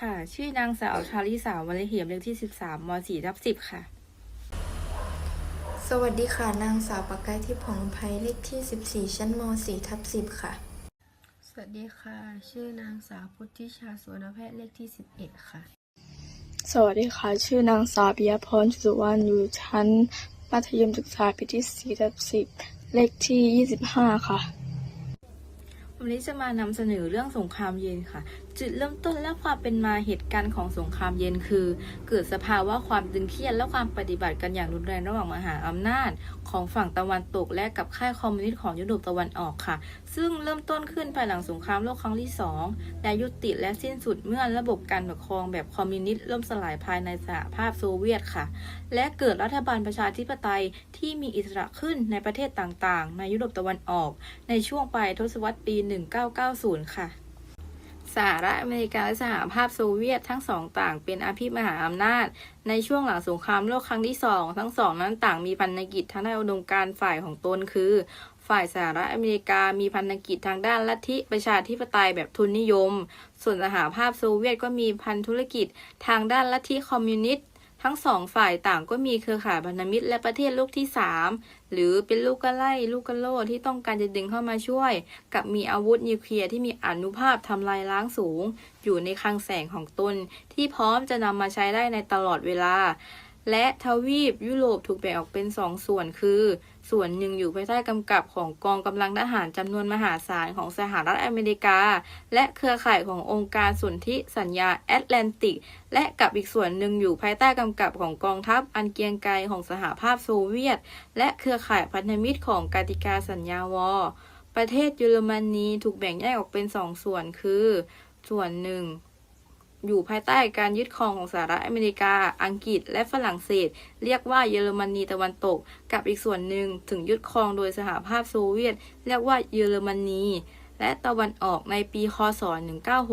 ค่ะ ชื่อนางสาวชาลิสาววรเหียมเลขที่ 13ม4ทับ10 ค่ะ สวัสดีค่ะ นางสาวปากกายที่ผ่องไพเลขที่ 14 ชั้นม4ทับ10 ค่ะ สวัสดีค่ะ ชื่อนางสาวพุทธิชาสวนแพทย์เลขที่ 11 ค่ะ สวัสดีค่ะ ชื่อนางสาวปิยพรสุวรรณอยู่ชั้นมัธยมศึกษาปีที่4ทับ10 เลขที่ 25 ค่ะวันนี้จะมานำเสนอเรื่องสงครามเย็นค่ะจุดเริ่มต้นและความเป็นมาเหตุการณ์ของสงครามเย็นคือ เกิดสภาวะความตึงเครียดและความปฏิบัติกันอย่างรุนแรงระหว่างมหาอำนาจ ของฝั่งตะวันตกและกับค่ายคอมมิวนิสต์ของยุโรปตะวันออกค่ะ ซึ่งเริ่มต้นขึ้นภายหลังสงครามโลกครั้งที่สองและยุติและสิ้นสุดเมื่อระบบการปกครองแบบคอมมิวนิสต์ล่มสลายภายในสหภาพโซเวียตค่ะ และเกิดรัฐบาลประชาธิปไตยที่มีอิสระขึ้นในประเทศต่างๆ ในยุโรปตะวันออก ในช่วงปลายทศวรรษปี 1990 ค่ะ สหรัฐอเมริกาและสหภาพโซเวียตทั้งสองต่างเป็นอภิมหาอำนาจ ในช่วงหลังสงครามโลกครั้งที่สองทั้งสองนั้นต่างมีพันธกิจทางด้านอุดมการฝ่ายของตนคือ ฝ่ายสหรัฐอเมริกามีพันธกิจทางด้านลัทธิประชาธิปไตยแบบทุนนิยม ส่วนสหภาพโซเวียตก็มีพันธุรกิจทางด้านลัทธิคอมมิวนิสต์ ทั้งสองฝ่ายต่างก็มีเครือข่ายพันธมิตรและประเทศลูกที่ 3 หรือเป็นลูกกระไล่ลูกกระโลดที่ต้องการจะดึงเข้ามาช่วย กับมีอาวุธนิวเคลียร์ที่มีอนุภาพทำลายล้างสูง อยู่ในคลังแสงของตน ที่พร้อมจะนำมาใช้ได้ในตลอดเวลา และทวีปยุโรปถูกแบ่งออกเป็นสองส่วนคือ ส่วนหนึ่งอยู่ภายใต้กำกับของกองกำลังทหารจำนวนมหาศาลของสหรัฐอเมริกา และเครือข่ายขององค์การสนธิสัญญาแอตแลนติก และกับอีกส่วนหนึ่งอยู่ภายใต้กำกับของกองทัพอันเกียงไกรของสหภาพโซเวียต และเครือข่ายพันธมิตรของกติกาสัญญาวอประเทศเยอรมนีถูกแบ่งแยกออกเป็นสองส่วนคือ ส่วนหนึ่ง อยู่ภายใต้การยึดครองของสหรัฐอเมริกา อังกฤษ และฝรั่งเศส เรียกว่าเยอรมนีตะวันตก กับอีกส่วนหนึ่งถึงยึดครองโดยสหภาพโซเวียต เรียกว่าเยอรมนีและตะวันออกในปีคศ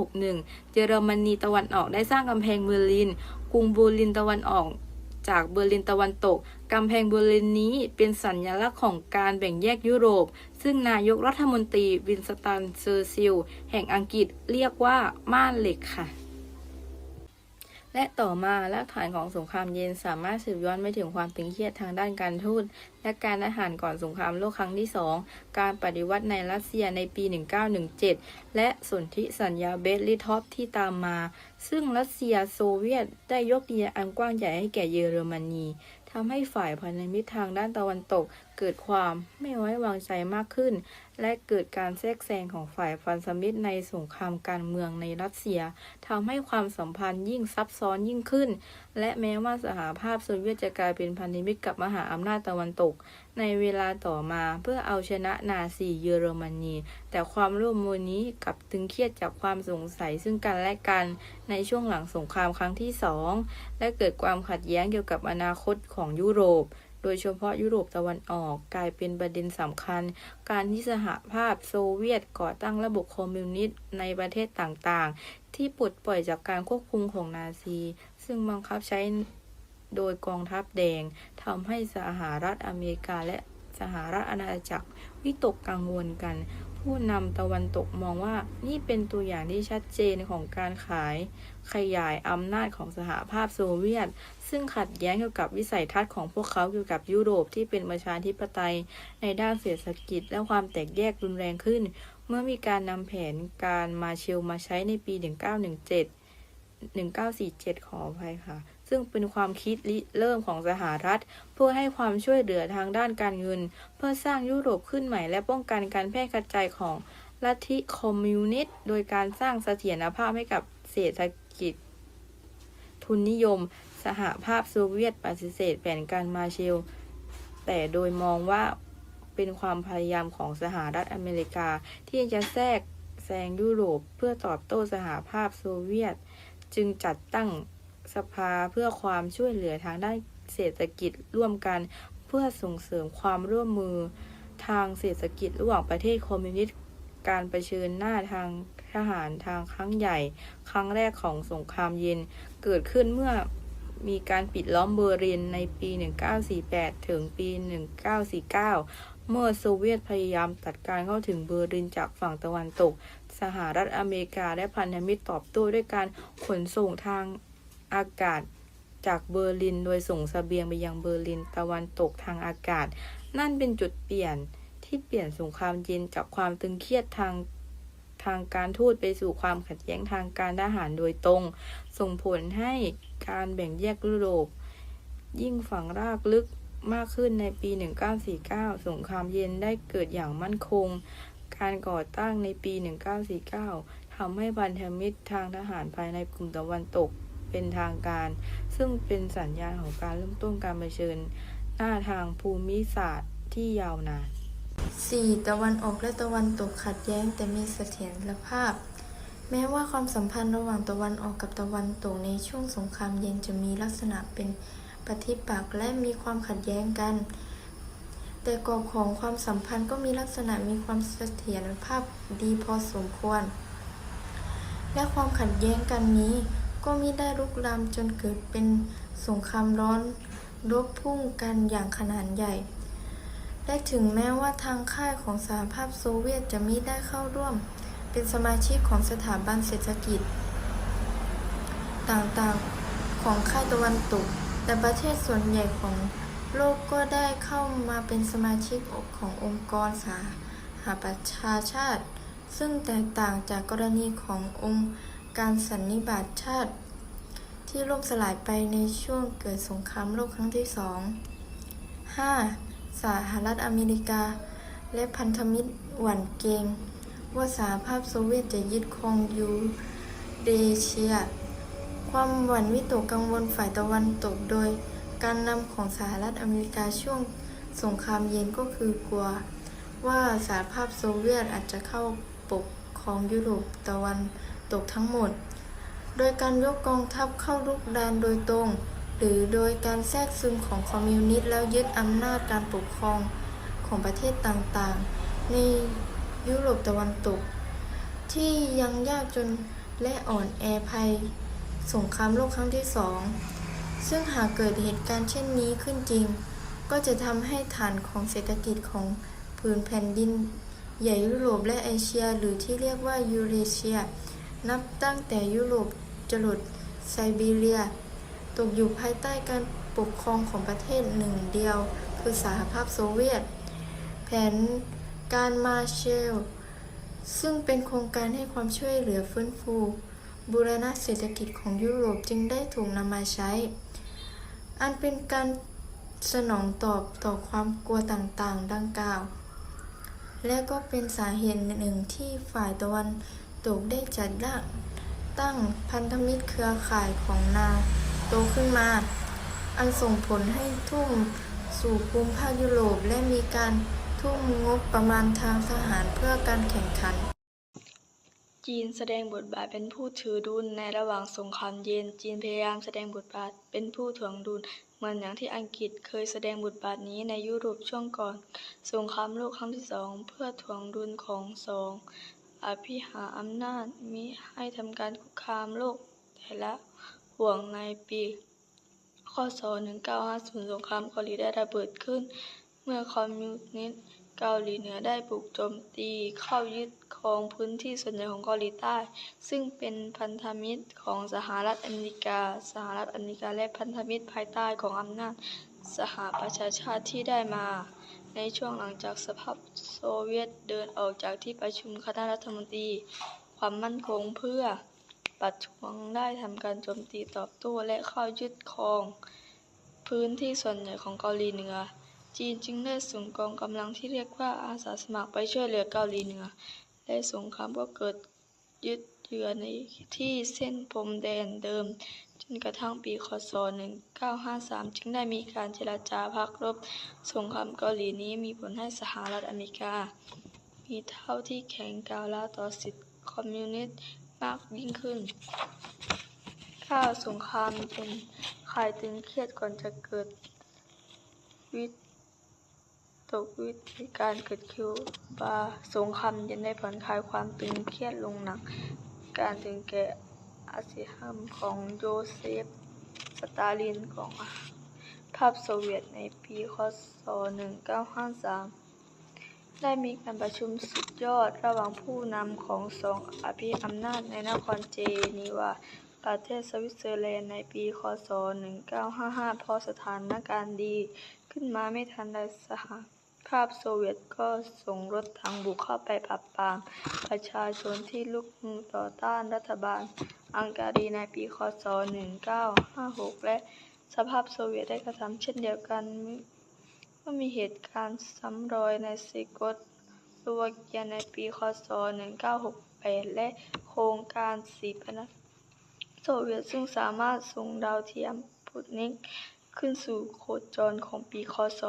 1961 เยอรมนีตะวันออกได้สร้างกำแพงเบอร์ลิน กรุงเบอร์ลินตะวันออก จากเบอร์ลินตะวันตก กำแพงเบอร์ลินนี้เป็นสัญลักษณ์ของการแบ่งแยกยุโรป ซึ่งนายกรัฐมนตรีวินสตันเซอร์ซิล แห่งอังกฤษเรียกว่าม่านเหล็กค่ะ และต่อมารากฐานของสงครามเย็นสามารถสืบย้อนไปถึงความตึงเครียดทางด้านการทูตและการทหารก่อนสงครามโลกครั้งที่สองการปฏิวัติในรัสเซียในปี 1917 และสนธิสัญญาเบสลิทอปที่ตามมา ซึ่งรัสเซียโซเวียตได้ยกดินแดนอันกว้างใหญ่ให้แก่เยอรมนีทำให้ฝ่ายพันธมิตรทางด้านตะวันตกเกิดความไม่ไว้วางใจมากขึ้น และเกิดการแทรกแซงของฝ่ายพันธมิตรในสงครามการเมืองในรัสเซียทำให้ความสัมพันธ์ยิ่งซับซ้อนยิ่งขึ้น และแม้ว่าสหภาพโซเวียตจะกลายเป็นพันธมิตรกับมหาอำนาจตะวันตก ในเวลาต่อมาเพื่อเอาชนะนาซีเยอรมนี แต่ความร่วมมือนี้กลับตึงเครียดจากความสงสัยซึ่งกันและกันในช่วงหลังสงครามครั้งที่สองและเกิดความขัดแย้งเกี่ยวกับอนาคตของยุโรป ดยเฉพาะยุโรปตะวันออกกลายเป็นประเด็นสำคัญ การที่สหภาพโซเวียตก่อตั้งระบบคอมมิวนิสต์ในประเทศต่างๆ ที่ปลดปล่อยจากการควบคุมของนาซี ซึ่งบังคับใช้โดยกองทัพแดงทำให้สหรัฐอเมริกาและสหรัฐอาณาจักรวิตกกังวลกัน ผู้นำตะวันตกมองว่านี่เป็นตัวอย่างที่ชัดเจนของการขายขยายอำนาจของสหภาพโซเวียต ซึ่งขัดแย้งเกี่ยวกับวิสัยทัศน์ของพวกเขาเกี่ยวกับยุโรปที่เป็นประชาธิปไตยในด้านเศรษฐกิจ และความแตกแยกรุนแรงขึ้น เมื่อมีการนำแผนการมาเชลมาใช้ในปี 1917 1947 ขออภัยค่ะ ซึ่งเป็นความคิดริเริ่มของสหรัฐ เพื่อให้ความช่วยเหลือทางด้านการเงิน เพื่อสร้างยุโรปขึ้นใหม่และป้องกันการแพร่กระจายของลัทธิคอมมิวนิสต์โดยการสร้างเสถียรภาพให้กับเศรษฐกิจ ทุนนิยม สหภาพโซเวียตปฏิเสธแผนการมาเชล แต่โดยมองว่าเป็นความพยายามของสหรัฐอเมริกา ที่จะแทรกแซงยุโรปเพื่อตอบโต้สหภาพโซเวียต จึงจัดตั้ง สภาเพื่อความช่วยเหลือทางด้านเศรษฐกิจร่วมกัน เพื่อส่งเสริมความร่วมมือทางเศรษฐกิจระหว่างประเทศคอมมิวนิสต์การเผชิญหน้าทางทหารทางครั้งใหญ่ ครั้งแรกของสงครามเย็นเกิดขึ้นเมื่อมีการปิดล้อมเบอร์ลินในปี 1948 ถึงปี 1949 เมื่อโซเวียตพยายามตัดการเข้าถึงเบอร์ลินจากฝั่งตะวันตก สหรัฐอเมริกาและพันธมิตรตอบโต้ด้วยการขนส่งทาง อากาศจากเบอร์ลินโดยส่งเสบียงไปยังเบอร์ลินตะวันตกทางอากาศ นั่นเป็นจุดเปลี่ยนที่เปลี่ยนสงครามเย็นจากความตึงเครียดทางทางการทูตไปสู่ความขัดแย้งทางการทหารโดยตรง ส่งผลให้การแบ่งแยกยุโรป ยิ่งฝังรากลึกมากขึ้นในปี 1949 สงครามเย็นได้เกิดอย่างมั่นคง การก่อตั้งในปี 1949ทำให้พันธมิตรทางทหารภายในกลุ่มตะวันตก เป็นทางการ ซึ่งเป็นสัญญาณของการเริ่มต้นการเผชิญ หน้าทางภูมิศาสตร์ที่ยาวนาน 4. ตะวันออกและตะวันตกขัดแย้งแต่มีเสถียรภาพ แม้ว่าความสัมพันธ์ระหว่างตะวันออกกับตะวันตกในช่วงสงครามเย็นจะมีลักษณะเป็นปฏิปักษ์และมีความขัดแย้งกัน แต่กรอบของความสัมพันธ์ก็มีลักษณะมีความเสถียรภาพดีพอสมควร และความขัดแย้งกันนี้ ก็มิได้ลุกลามจนเกิดเป็นสงครามร้อนรบพุ่งกันอย่างขนาดใหญ่ และถึงแม้ว่าทางค่ายของสหภาพโซเวียตจะมิได้เข้าร่วม เป็นสมาชิกของสถาบันเศรษฐกิจ ต่างๆของค่ายตะวันตก แต่ประเทศส่วนใหญ่ของโลกก็ได้เข้ามาเป็นสมาชิกขององค์กรสหประชาชาติ ซึ่งแตกต่างจากกรณีขององค์ การสันนิบาตชาติ ที่ล่มสลายไปในช่วงเกิดสงครามโลกครั้งที่สอง 5. สหรัฐอเมริกา และพันธมิตรหวั่นเกรงว่าสหภาพโซเวียตจะยึดครองยูเรเชีย ความหวั่นวิตกกังวลฝ่ายตะวันตกโดยการนำของสหรัฐอเมริกาช่วงสงครามเย็นก็คือกลัว ว่าสหภาพโซเวียตอาจจะเข้าปกครองยุโรปตะวัน ตกทั้งหมด โดยการยกกองทัพเข้าลุกดานโดยตรง หรือโดยการแทรกซึมของคอมมิวนิสต์แล้วยึดอำนาจการปกครองของประเทศต่างๆ ในยุโรปตะวันตก ที่ยังยากจนและอ่อนแอภัย สงครามโลกครั้งที่สองซึ่งหากเกิดเหตุการณ์เช่นนี้ขึ้นจริง ก็จะทำให้ฐานของเศรษฐกิจของผืนแผ่นดิน ใหญ่ยุโรปและเอเชีย หรือที่เรียกว่ายูเรเชีย นับตั้งแต่ยุโรปจรดไซบีเรีย ตกอยู่ภายใต้การปกครองของประเทศหนึ่งเดียว คือสหภาพโซเวียต แผนการมาเชล ซึ่งเป็นโครงการให้ความช่วยเหลือฟื้นฟู บูรณะเศรษฐกิจของยุโรปจึงได้ถูกนำมาใช้ อันเป็นการสนองตอบต่อความกลัวต่างๆ ดังกล่าว และก็เป็นสาเหตุหนึ่งที่ฝ่ายตะวัน ตกได้จัดตั้งพันธมิตรเครือข่ายของนาโตขึ้นมา อันส่งผลให้ทุ่มสู่ภูมิภาคยุโรปและมีการทุ่มงบประมาณทางทหารเพื่อการแข่งขัน จีนแสดงบทบาทเป็นผู้ถือดุลในระหว่างสงครามเย็น จีนพยายามแสดงบทบาทเป็นผู้ถ่วงดุล เหมือนอย่างที่อังกฤษเคยแสดงบทบาทนี้ในยุโรปช่วงก่อน สงครามโลกครั้งที่สองเพื่อถ่วงดุลของสอง อภิหาอำนาจมิให้ทำการคุกคามโลกแต่ละห่วงในปีคศ1950 สงครามเกาหลีได้ระเบิดขึ้น เมื่อคอมมิวนิสต์เกาหลีเหนือได้บุกโจมตีเข้ายึดครองพื้นที่ส่วนใหญ่ของเกาหลีใต้ ซึ่งเป็นพันธมิตรของสหรัฐอเมริกา สหรัฐอเมริกาและพันธมิตรภายใต้ของอำนาจสหประชาชาติที่ได้มา ในช่วงหลังจากสหภาพโซเวียตเดินออกจากที่ประชุมคณะรัฐมนตรี ความมั่นคงเพื่อปัดทวงได้ทำการโจมตีตอบโต้และเข้ายึดครอง พื้นที่ส่วนใหญ่ของเกาหลีเหนือ จีนจึงได้ส่งกองกำลังที่เรียกว่าอาสาสมัครไปช่วยเหลือเกาหลีเหนือ และสงครามก็เกิดยึดเยือในที่เส้นพรมแดนเดิม นกระทั่งปีคศ 1953 จึงได้มีการเจรจาพักรบสงครามเกาหลีนี้มีผลให้สหรัฐอเมริกา มีเท่าที่แข็งก้าวล้าต่อสิทธิคอมมิวนิสต์มากยิ่งขึ้นข้าวสงครามเป็นขายตึงเครียดก่อนจะเกิดวิตกวิธีการเกิดคิวบาสงครามย็นได้ผ่อนคลายความตึงเครียดลงหนักการถึงแก่ อาสิหัมของโยเซฟ สตาลินของภาพโซเวียตในปีคศ 1953 ได้มีการประชุมสุดยอดระหว่างผู้นำของสองอภิอำนาจในนครเจนีวา ประเทศสวิตเซอร์แลนด์ในปี คศ 1955 พอสถานการณ์ดี ขึ้นมาไม่ทันใดสห ภาพโซเวียตก็ส่งรถถังบุกเข้าไปปราบปราม ประชาชนที่ลุกฮือต่อต้านรัฐบาล อังการีในปีคศ 1956 และสภาพโซเวียตได้กระทำเช่นเดียวกันเมื่อมีเหตุการณ์ซ้ำรอยในเซโกสโลวาเกียในปีคศ 1968 และโครงการสีพนักโซเวียตซึ่งสามารถส่งดาวเทียมพุตนิกขึ้นสู่โคจรของปีคศ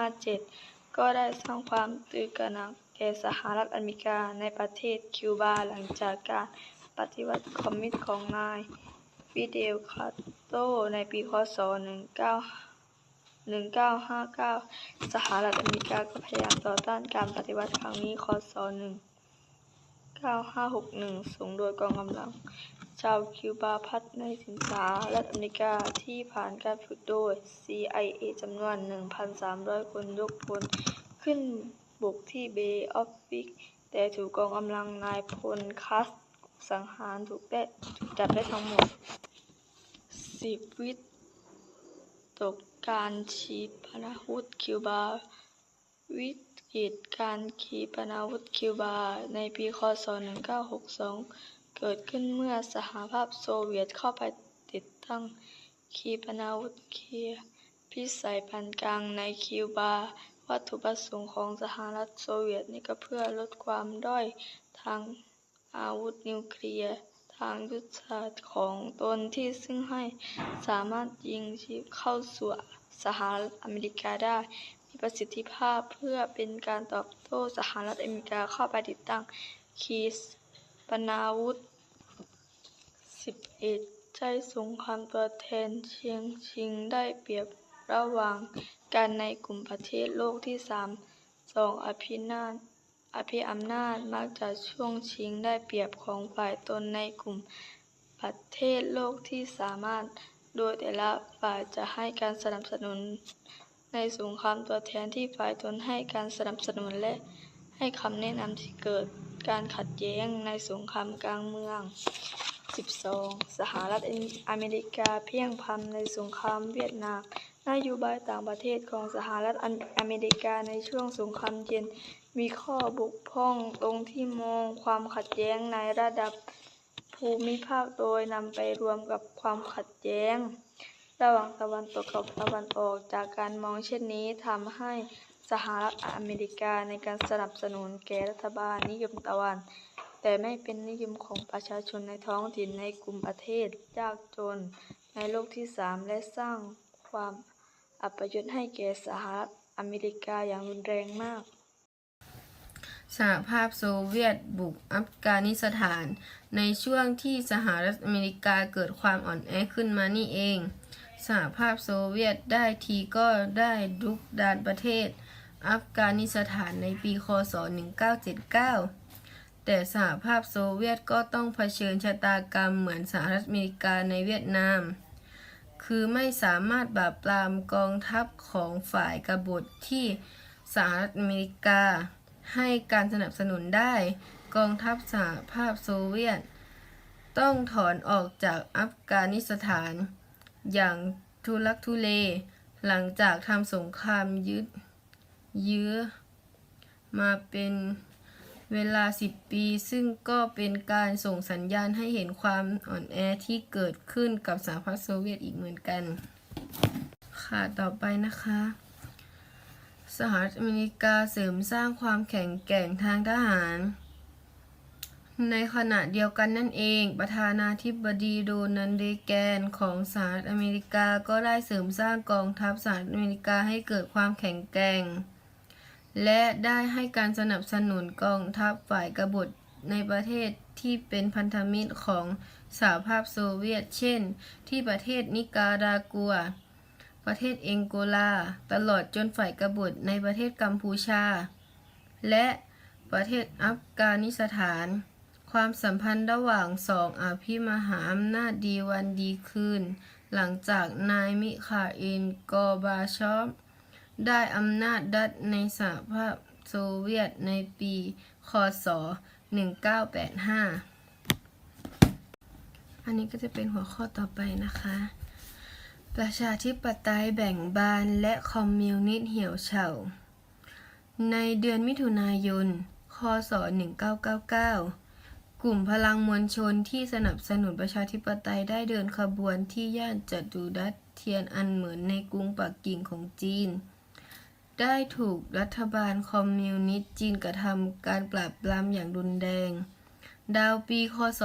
1957 ก็ได้สร้างความตื่นกระหนักแก่สหรัฐอเมริกาในประเทศคิวบาหลังจากการปฏิวัติคอมมิวนิสต์ของนายฟิเดลคาโตในปีคศ 19 1959 สหรัฐอเมริกาก็พยายามต่อต้านการปฏิวัติครั้งนี้คศ 1961 ส่งโดยกองกำลัง ชาวคิวบาพัฒในถิ่นสหรัฐอเมริกาที่ผ่านการฝึกโดย CIA จำนวน 1,300 คนยกพลขึ้นบุกที่เบย์ออฟฟิกแต่ถูกกองกำลังนายพลคัสสังหารถูกได้ถูกจับได้ทั้งหมด 10 วิตกการขีปนาวุธคิวบา วิกฤตการขีปนาวุธคิวบา ในปีคศ 1962 เกิดขึ้นเมื่อสหภาพโซเวียตเข้าไปติดตั้งขีปนาวุธเคลียพิสัยปานกลางในคิวบา วัตถุประสงค์ของสหรัฐโซเวียตนี่ก็เพื่อลดความด้อยทางอาวุธนิวเคลียร์ทางยุทธศาสตร์ของตนที่ซึ่งให้สามารถยิงชีพเข้าสู่สหรัฐอเมริกาได้มีประสิทธิภาพเพื่อเป็นการตอบโต้สหรัฐอเมริกาเข้าไปติดตั้งขีสปนาวุธ 11ใช้สงครามตัวแทนเชียงชิงได้เปรียบระหว่างกันในกลุ่มประเทศโลกที่สามสองอภินาถอภิอำนาจมักจะช่วงชิงได้เปรียบของฝ่ายตนในกลุ่มประเทศโลกที่สามารถโดยแต่ละฝ่ายจะให้การสนับสนุน ในสงครามตัวแทนที่ฝ่ายตนให้การสนับสนุนและให้คำแนะนำที่เกิดการขัดแย้งในสงครามกลางเมือง 12 สหรัฐอเมริกาเพียงพำในสงครามเวียดนาม นโยบายต่างประเทศของสหรัฐอเมริกาในช่วงสงครามเย็น มีข้อบกพร่องตรงที่มองความขัดแย้งในระดับภูมิภาคโดยนำไปรวมกับความขัดแย้ง ระหว่างตะวันตกกับตะวันออกจากการมองเช่นนี้ทำให้สหรัฐอเมริกาในการสนับสนุนแก่รัฐบาลนิยมตะวัน แต่ไม่เป็นนิยมของประชาชนในท้องถิ่นในกลุ่มประเทศยากจนในโลกที่สามและสร้างความอัปยศให้แก่สหรัฐอเมริกาอย่างรุนแรงมาก สหภาพโซเวียตบุกอัฟกานิสถาน ในช่วงที่สหรัฐอเมริกาเกิดความอ่อนแอขึ้นมานี่เอง สหภาพโซเวียตได้ทีก็ได้รุกดานประเทศ อัฟกานิสถานในปีคศ 1979 แต่สหภาพโซเวียตก็ต้องเผชิญชะตากรรมเหมือนสหรัฐอเมริกาในเวียดนาม คือไม่สามารถปราบปรามกองทัพของฝ่ายกบฏที่สหรัฐอเมริกา ให้การสนับสนุนได้ กองทัพสหภาพโซเวียต ต้องถอนออกจากอัฟกานิสถาน อย่างทุลักทุเล หลังจากทำสงครามยึดยื้อมาเป็น เวลา 10 ปี ซึ่งก็เป็นการส่งสัญญาณให้เห็นความอ่อนแอที่เกิดขึ้นกับสหภาพโซเวียตอีกเหมือนกัน ค่ะต่อไปนะคะ สหรัฐอเมริกาเสริมสร้างความแข็งแกร่งทางทหาร ในขณะเดียวกันนั่นเอง ประธานาธิบดีโดนัลด์เรแกนของสหรัฐอเมริกาก็ได้เสริมสร้างกองทัพสหรัฐอเมริกาให้เกิดความแข็งแกร่ง และได้ให้การสนับสนุนกองทัพฝ่ายกบฏในประเทศที่เป็นพันธมิตรของสหภาพโซเวียต เช่น ที่ประเทศนิการากัว ประเทศเองโกลา ตลอดจนฝ่ายกบฏในประเทศกัมพูชา และประเทศอัฟกานิสถาน ความสัมพันธ์ระหว่างสองอภิมหาอำนาจดีวันดีคืน หลังจากนายมิคาอิลกอบาชอฟ ได้อำนาจรัฐในสหภาพโซเวียตในปี คศ 1985 อันนี้ก็จะเป็นหัวข้อต่อไปนะคะ ประชาธิปไตยแบ่งบานและคอมมิวนิสต์เหี่ยวเฉา ในเดือนมิถุนายน คศ 1999 กลุ่มพลังมวลชนที่สนับสนุนประชาธิปไตยได้เดินขบวนที่ย่านจัตุรัสเทียนอันเหมือนในกรุงปักกิ่งของจีน ได้ถูกรัฐบาลคอมมิวนิสต์จีนกระทำการปราบปรามอย่างรุนแรงดาวปีคศ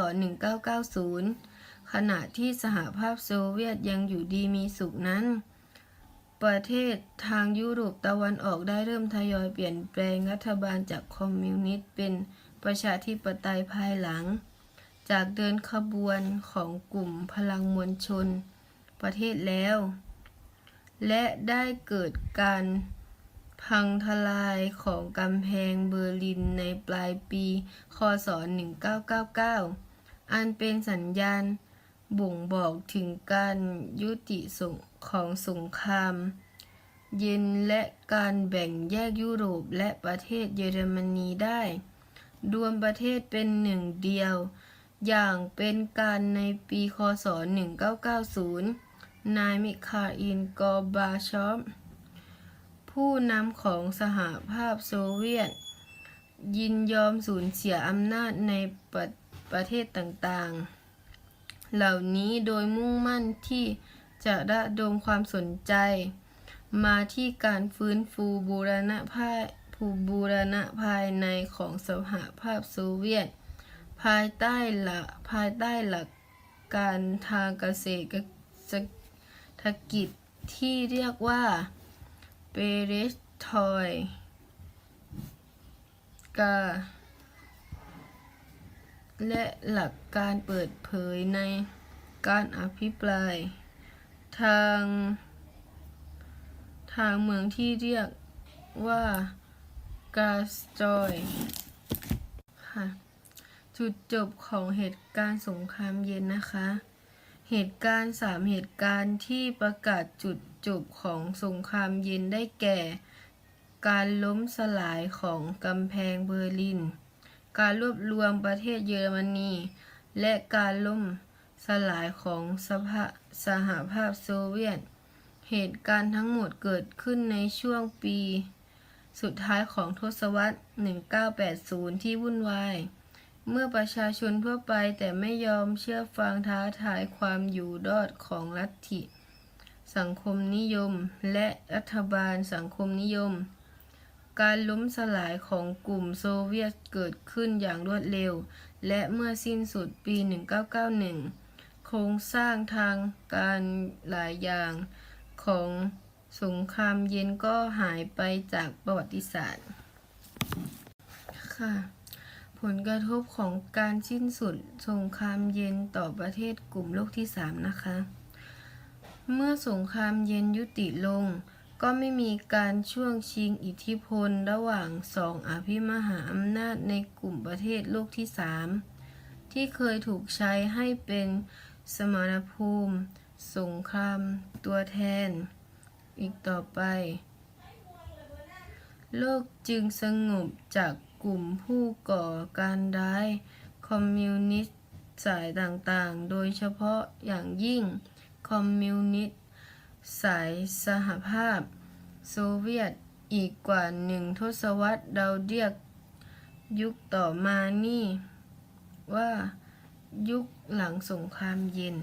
1990 ขณะที่สหภาพโซเวียตยังอยู่ดีมีสุขนั้น ประเทศทางยุโรปตะวันออกได้เริ่มทยอยเปลี่ยนแปลงรัฐบาลจากคอมมิวนิสต์เป็นประชาธิปไตยภายหลัง จากเดินขบวนของกลุ่มพลังมวลชน ประเทศแล้ว และได้เกิดการ พังทลายของกำแพงเบอร์ลินในปลายปี คศ 1999 อันเป็นสัญญาณบ่งบอกถึงการยุติสงของสงคราม เย็นและการแบ่งแยกยุโรปและประเทศเยอรมนีได้ รวมประเทศเป็นหนึ่งเดียว อย่างเป็นการในปีคศ 1990 นายมิคาอิลกอบาชอฟ ผู้นำของสหภาพโซเวียต ยินยอมสูญเสียอำนาจในประประเทศต่างๆ เหล่านี้โดยมุ่งมั่นที่จะระดมความสนใจ มาที่การฟื้นฟูบูรณภาพภูบูรณะภายในของสหภาพโซเวียต ภายใต้หลักภายใต้หลักการทางเกษตรเศรกิจที่เรียกว่า ปเรสทอยกาและหลักการเปิดเผยในการอภิปราย ทาง ทางเมืองที่เรียกว่ากาสจอยค่ะจุดจบของเหตุการณ์สงครามเย็นนะคะ เหตุการณ์สามเหตุการณ์ที่ประกาศจุด จบของสงครามเย็นได้แก่ การล้มสลายของกำแพงเบอร์ลิน การรวบรวมประเทศเยอรมนี และการล่มสลายของสภาสหภาพโซเวียต เหตุการณ์ทั้งหมดเกิดขึ้นในช่วงปี สุดท้ายของทศวรรษ 1980 ที่วุ่นวาย เมื่อประชาชนทั่วไปแต่ไม่ยอมเชื่อฟังท้าทายความอยู่รอดของลัทธิ สังคมนิยม และรัฐบาลสังคมนิยม การล้มสลายของกลุ่มโซเวียตเกิดขึ้นอย่างรวดเร็ว และเมื่อสิ้นสุดปี 1991 โครงสร้างทางการหลายอย่างของสงครามเย็นก็หายไปจากประวัติศาสตร์ ค่ะ ผลกระทบของการสิ้นสุดสงครามเย็นต่อประเทศกลุ่มโลกที่ 3 นะคะ เมื่อสงครามเย็นยุติลง ก็ไม่มีการช่วงชิงอิทธิพลระหว่างสองอภิมหาอำนาจในกลุ่มประเทศโลกที่3ที่เคยถูกใช้ให้เป็นสมรภูมิ สงคราม ตัวแทน อีกต่อไป โลกจึงสงบจากกลุ่มผู้ก่อการร้าย คอมมิวนิสต์สายต่างๆ โดยเฉพาะอย่างยิ่ง คอมมิวนิสต์สายสหภาพ โซเวียตอีกกว่าหนึ่งทศวรรษเราเรียกยุคต่อมานี่ว่ายุคหลังสงครามเย็น